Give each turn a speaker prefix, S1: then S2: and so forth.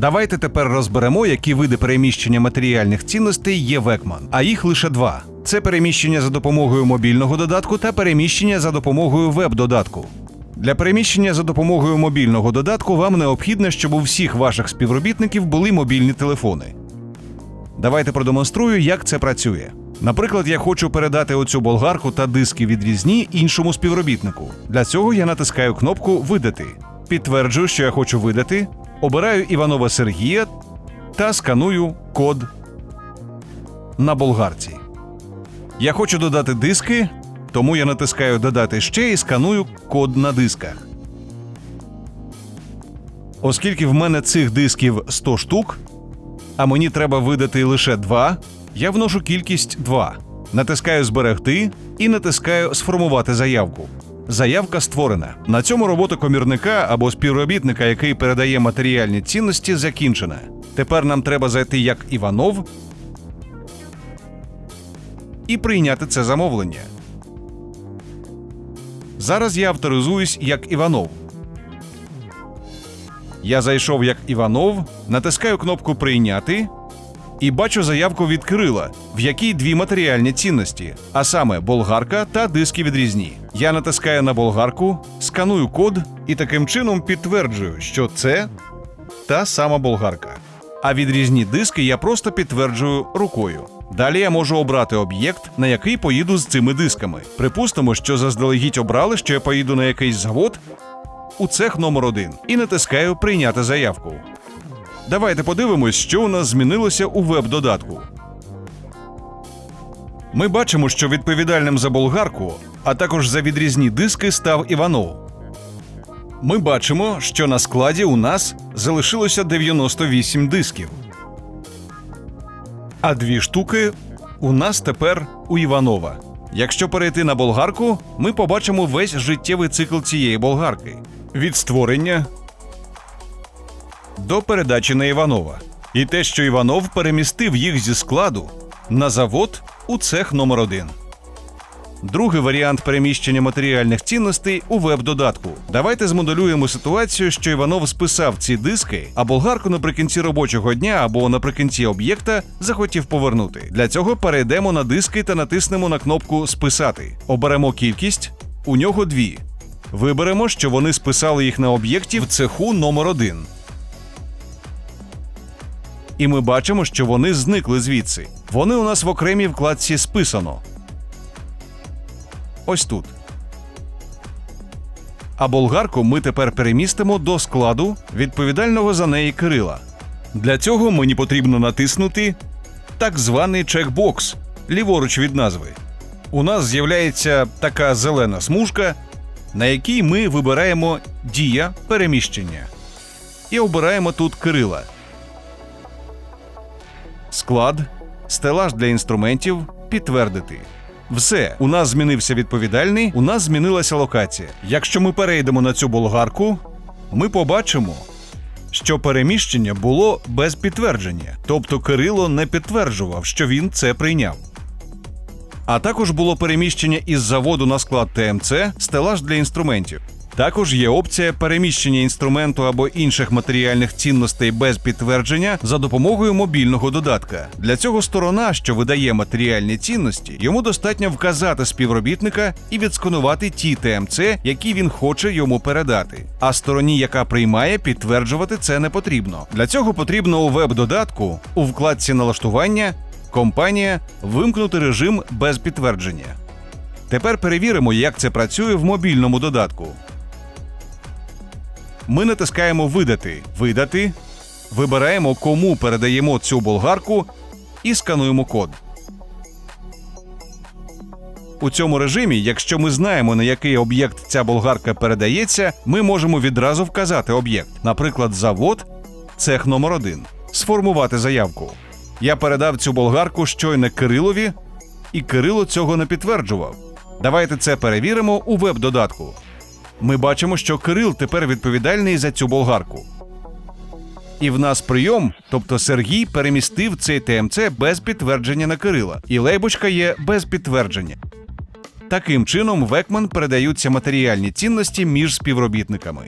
S1: Давайте тепер розберемо, які види переміщення матеріальних цінностей є в Екман, а їх лише два: це переміщення за допомогою мобільного додатку та переміщення за допомогою веб-додатку. Для переміщення за допомогою мобільного додатку вам необхідно, щоб у всіх ваших співробітників були мобільні телефони. Давайте продемонструю, як це працює. Наприклад, я хочу передати оцю болгарку та диски відрізні іншому співробітнику. Для цього я натискаю кнопку Видати. Підтверджую, що я хочу видати, обираю Іванова Сергія та сканую код на болгарці. Я хочу додати диски, тому я натискаю Додати ще і сканую код на дисках. Оскільки в мене цих дисків 100 штук, а мені треба видати лише два, я вношу кількість 2. Натискаю Зберегти і натискаю Сформувати заявку. Заявка створена. На цьому робота комірника або співробітника, який передає матеріальні цінності, закінчена. Тепер нам треба зайти як Іванов і прийняти це замовлення. Зараз я авторизуюсь як Іванов. Я зайшов як Іванов, натискаю кнопку Прийняти і бачу заявку від Кирила, в якій дві матеріальні цінності, а саме болгарка та диски відрізні. Я натискаю на болгарку, сканую код і таким чином підтверджую, що це та сама болгарка. А відрізні диски я просто підтверджую рукою. Далі я можу обрати об'єкт, на який поїду з цими дисками. Припустимо, що заздалегідь обрали, що я поїду на якийсь завод у цех номер 1 і натискаю Прийняти заявку. Давайте подивимось, що у нас змінилося у веб-додатку. Ми бачимо, що відповідальним за болгарку, а також за відрізні диски став Іванов. Ми бачимо, що на складі у нас залишилося 98 дисків. А дві штуки у нас тепер у Іванова. Якщо перейти на болгарку, ми побачимо весь життєвий цикл цієї болгарки від створення до передачі на Іванова. І те, що Іванов перемістив їх зі складу на завод у цех номер 1 Другий варіант переміщення матеріальних цінностей у веб-додатку. Давайте змоделюємо ситуацію, що Іванов списав ці диски, а болгарку наприкінці робочого дня або наприкінці об'єкта захотів повернути. Для цього перейдемо на диски та натиснемо на кнопку Списати. Оберемо кількість, у нього дві. Виберемо, що вони списали їх на об'єкті в цеху номер 1 І ми бачимо, що вони зникли звідси. Вони у нас в окремій вкладці списано. Ось тут. А болгарку ми тепер перемістимо до складу відповідального за неї Кирила. Для цього мені потрібно натиснути так званий чекбокс ліворуч від назви. У нас з'являється така зелена смужка, на якій ми вибираємо Дія переміщення. І обираємо тут Кирила. Склад, стелаж для інструментів, підтвердити. Все, у нас змінився відповідальний, у нас змінилася локація. Якщо ми перейдемо на цю болгарку, ми побачимо, що переміщення було без підтвердження, тобто Кирило не підтверджував, що він це прийняв. А також було переміщення із заводу на склад ТМЦ стелаж для інструментів. Також є опція переміщення інструменту або інших матеріальних цінностей без підтвердження за допомогою мобільного додатка. Для цього сторона, що видає матеріальні цінності, йому достатньо вказати співробітника і відсканувати ті ТМЦ, які він хоче йому передати. А стороні, яка приймає, підтверджувати це не потрібно. Для цього потрібно у веб-додатку у вкладці налаштування компанія вимкнути режим без підтвердження. Тепер перевіримо, як це працює в мобільному додатку. Ми натискаємо Видати. Видати. Вибираємо, кому передаємо цю болгарку і скануємо код. У цьому режимі, якщо ми знаємо, на який об'єкт ця болгарка передається, ми можемо відразу вказати об'єкт, наприклад, завод, цех номер 1 сформувати заявку. Я передав цю болгарку щойно Кирилові, і Кирило цього не підтверджував. Давайте це перевіримо у веб-додатку. Ми бачимо, що Кирил тепер відповідальний за цю болгарку. І в нас прийом, тобто Сергій перемістив цей ТМЦ без підтвердження на Кирила, і лейбочка є без підтвердження. Таким чином, в Екман передаються матеріальні цінності між співробітниками.